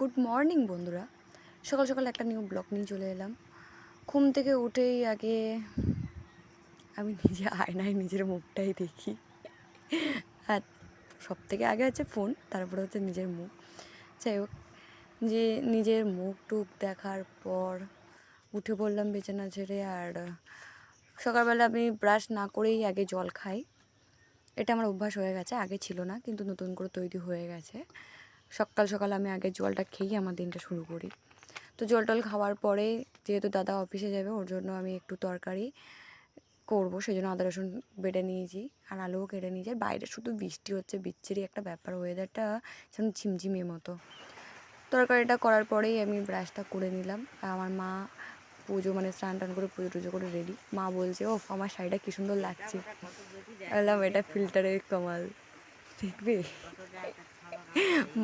Good morning বন্ধুরা। সকাল সকাল একটা নিউ ব্লগ নিয়ে চলে এলাম। ঘুম থেকে উঠেই আগে আমি নিজে আয়নায় নিজের মুখটাই দেখি। আর সব থেকে আগে আছে ফোন তারপরে হচ্ছে নিজের মুখ। যাই হোক, যে নিজের মুখ টুক দেখার পর উঠে পড়লাম বিছানা ছেড়ে আর সকালবেলা আমি ব্রাশ না করেই আগে জল খাই। এটা আমার অভ্যাস হয়ে গেছে, আগে ছিল না, কিন্তু নতুন করে তৈরি হয়ে গেছে। সকাল সকাল আমি আগে জলটা খেয়েই আমার দিনটা শুরু করি। তো জল টল খাওয়ার পরে যেহেতু দাদা অফিসে যাবে, ওর জন্য আমি একটু তরকারি করব সেই জন্য আদা, রসুন বেটে নিয়েছি আর আলুও কেটে নিয়েছি। আর বাইরে শুধু বৃষ্টি হচ্ছে, বিচ্ছিরি একটা ব্যাপার ওয়েদারটা যেন ঝিমঝিমিয়ে মতো। তরকারিটা করার পরেই আমি ব্রাশটা করে নিলাম। আর আমার মা পুজো মানে স্নান টান করে পুজো টুজো করে রেডি মা বলছে ও আমার শাড়িটা কী সুন্দর লাগছে। বললাম, এটা ফিল্টারের কামাল। দেখবে?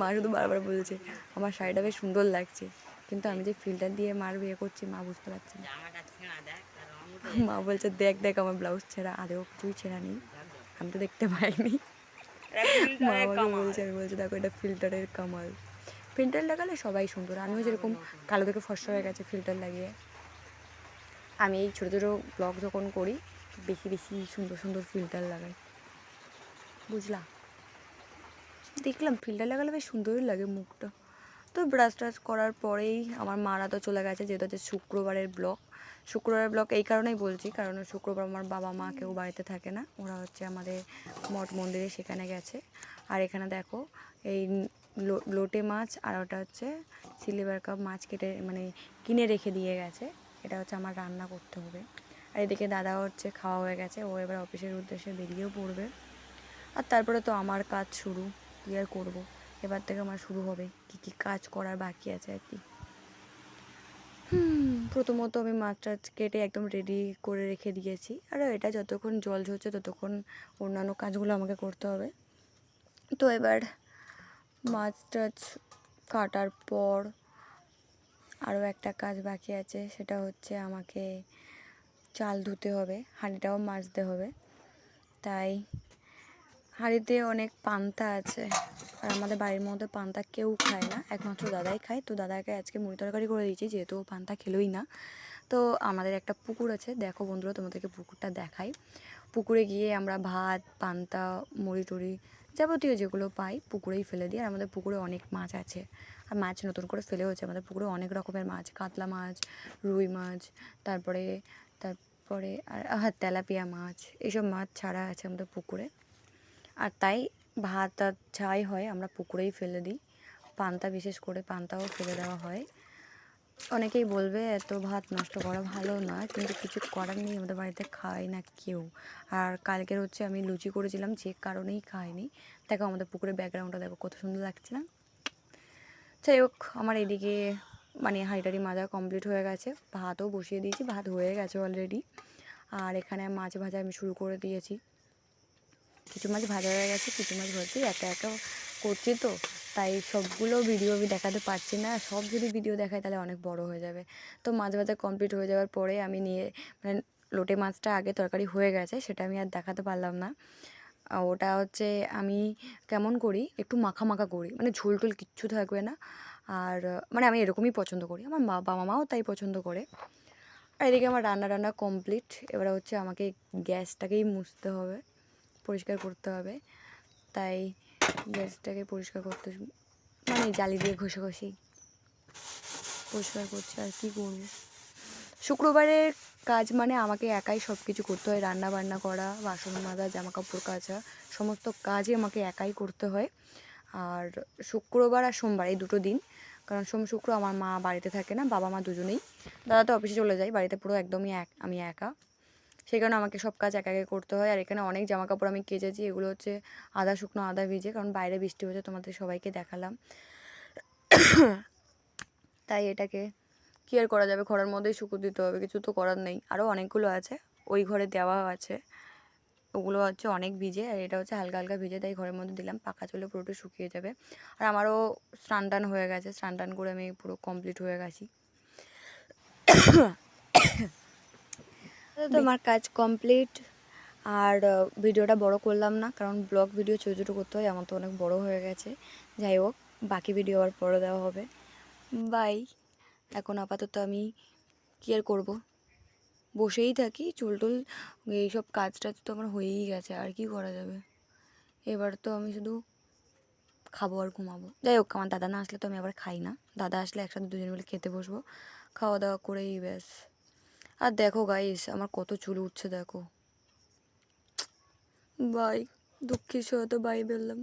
মা শুধু বারবার বলছে আমার শাড়িটা বেশ সুন্দর লাগছে কিন্তু আমি যে ফিল্টার দিয়ে মার বিয়ে করছি মা বুঝতে পারছি না। মা বলছে দেখ দেখ আমার ব্লাউজ ছেঁড়া আদেও কিছুই ছেঁড়া নেই আমি তো দেখতে পাইনি। মা আমাকে বলছে আমি বলছি দেখো এটা ফিল্টারের কামাল। ফিল্টার লাগালে সবাই সুন্দর আমিও যেরকম কালো থেকে ফর্সা হয়ে গেছে ফিল্টার লাগিয়ে। আমি এই ছোটো ছোটো ব্লগ যখন করি বেশি বেশি সুন্দর সুন্দর ফিল্টার লাগাই। বুঝলা? দেখলাম ফিল্টার লাগালে বেশ সুন্দরই লাগে মুখটা। তো ব্রাশ ট্রাশ করার পরেই আমার মারা তো চলে গেছে, যেহেতু হচ্ছে শুক্রবারের ব্লক শুক্রবারের ব্লক এই কারণেই বলছি, কারণ শুক্রবার আমার বাবা মা কেউ বাড়িতে থাকে না, ওরা হচ্ছে আমাদের মঠ মন্দিরে সেখানে গেছে। আর এখানে দেখো, এই লোটে মাছ আর ওটা হচ্ছে সিলিভার কাপ মাছ কেটে মানে কিনে রেখে দিয়ে গেছে। এটা হচ্ছে আমার রান্না করতে হবে। আর এদিকে দাদা হচ্ছে খাওয়া হয়ে গেছে, ও এবার অফিসের উদ্দেশ্যে বেরিয়েও পড়বে। আর তারপরে তো আমার কাজ শুরু। কী আর করব? এবার থেকে আমার শুরু হবে। কি কি কাজ করার বাকি আছে আর কি? প্রথমত আমি মাছ টাছ কেটে একদম রেডি করে রেখে দিয়েছি। আর এটা যতক্ষণ জল ঝরছে ততক্ষণ অন্যান্য কাজগুলো আমাকে করতে হবে। তো এবার মাছ টাছ কাটার পর আরও একটা কাজ বাকি আছে। সেটা হচ্ছে আমাকে চাল ধুতে হবে। হাঁড়িটাও মাজতে হবে। তাই হাঁড়িতে অনেক পান্তা আছে। আর আমাদের বাড়ির মধ্যে পান্তা কেউ খায় না, একমাত্র দাদাই খায়। তো দাদাকে আজকে মুড়ি তরকারি করে দিয়েছি, যেহেতু পান্তা খেলোই না। তো আমাদের একটা পুকুর আছে। দেখো বন্ধুরা, তোমাদেরকে পুকুরটা দেখাই। পুকুরে গিয়ে আমরা ভাত, পান্তা, মুড়ি টুড়ি যাবতীয় যেগুলো পাই পুকুরেই ফেলে দিই। আর আমাদের পুকুরে অনেক মাছ আছে। আর মাছ নতুন করে ফেলে হচ্ছে। আমাদের পুকুরে অনেক রকমের মাছ, কাতলা মাছ, রুই মাছ, তারপরে তারপরে আর তেলাপিয়া মাছ এইসব মাছ ছাড়া আছে আমাদের পুকুরে। আর তাই ভাত আর যাই হয়, আমরা পুকুরেই ফেলে দিই। পান্তা বিশেষ করে পান্তাও ফেলে দেওয়া হয়। অনেকেই বলবে, এত ভাত নষ্ট করা ভালো নয় কিন্তু কিছু করার নেই, আমাদের বাড়িতে খায় না কেউ। আর কালকের হচ্ছে আমি লুচি করেছিলাম, যে কারণেই খাইনি। দেখো আমাদের পুকুরের ব্যাকগ্রাউন্ডটা দেখো, কত সুন্দর লাগছে না? যাই হোক, আমার এদিকে মানে হাঁড়ি মাজা কমপ্লিট হয়ে গেছে। ভাতও বসিয়ে দিয়েছি, ভাত হয়ে গেছে অলরেডি আর এখানে মাছ ভাজা আমি শুরু করে দিয়েছি। কিছু মাছ ভাজা হয়ে গেছে, কিছু মাছ ভাজছি একা একা করছি তো। তাই সবগুলো ভিডিও আমি দেখাতে পারছি না। সব যদি ভিডিও দেখাই তাহলে অনেক বড় হয়ে যাবে। তো মাছ ভাজা কমপ্লিট হয়ে যাওয়ার পরে আমি নিয়ে মানে লোটে মাছটা আগে তরকারি হয়ে গেছে, সেটা আমি আর দেখাতে পারলাম না। ওটা হচ্ছে আমি কেমন করি, একটু মাখা মাখা করি মানে ঝোল টোল কিচ্ছু থাকবে না। আর মানে আমি এরকমই পছন্দ করি। আমার মা বাবা মাও তাই পছন্দ করে। আর এদিকে আমার রান্না রান্না কমপ্লিট এবারে হচ্ছে আমাকে গ্যাসটাকেই মুছতে হবে। পরিষ্কার করতে হবে। তাই গ্যাসটাকে পরিষ্কার করতে মানে জালি দিয়ে ঘষে ঘষি পরিষ্কার করছে আর কি করব। শুক্রবারের কাজ মানে আমাকে একাই সব কিছু করতে হয়। রান্না বান্না করা, বাসন মাজা জামা কাপড় কাচা, সমস্ত কাজই আমাকে একাই করতে হয়। আর শুক্রবার আর সোমবার এই দুটো দিন। কারণ সোম শুক্র আমার মা বাড়িতে থাকে না, বাবা মা দুজনেই। দাদা তো অফিসে চলে যায়, বাড়িতে পুরো একদমই এক, আমি একা। সেই কারণে আমাকে সব কাজ একা একা করতে হয়। আর এখানে অনেক জামা কাপড় আমি কেচেছি। এগুলো হচ্ছে আদা, শুকনো আদা ভিজে, কারণ বাইরে বৃষ্টি হচ্ছে তোমাদের সবাইকে দেখালাম। তাই এটাকে কী আর করা যাবে? ঘরের মধ্যেই শুকু দিতে হবে, কিছু তো করার নেই। আরও অনেকগুলো আছে, ওই ঘরে দেওয়া আছে। ওগুলো হচ্ছে অনেক ভিজে, আর এটা হচ্ছে হালকা হালকা ভিজে, তাই ঘরের মধ্যে দিলাম। পাকা চলে পুরোটা শুকিয়ে যাবে। আর আমারও স্নান টান হয়ে গেছে। স্নান টান করে আমি পুরো কমপ্লিট হয়ে গেছি। তো আমার কাজ কমপ্লিট আর ভিডিওটা বড় করলাম না, কারণ ব্লগ ভিডিও ছোটো ছোটো করতে হয়, আমার তো অনেক বড় হয়ে গেছে। যাই হোক, বাকি ভিডিও আবার পরে দেওয়া হবে। বাই এখন আপাতত আমি কী আর করব? বসেই থাকি, চুল টুল এইসব কাজ টাজ তো আমার হয়েই গেছে, আর কি করা যাবে? এবার তো আমি শুধু খাব আর ঘুমাবো। যাই হোক, আমার দাদা না আসলে তো আমি আবার খাই না। দাদা আসলে একসাথে দুজন মিলে খেতে বসবো। খাওয়া দাওয়া করেই ব্যাস। আর দেখো গাইস আমার কত চুল উঠছে দেখো। বাই দুঃখের হয়তো বাই বললাম।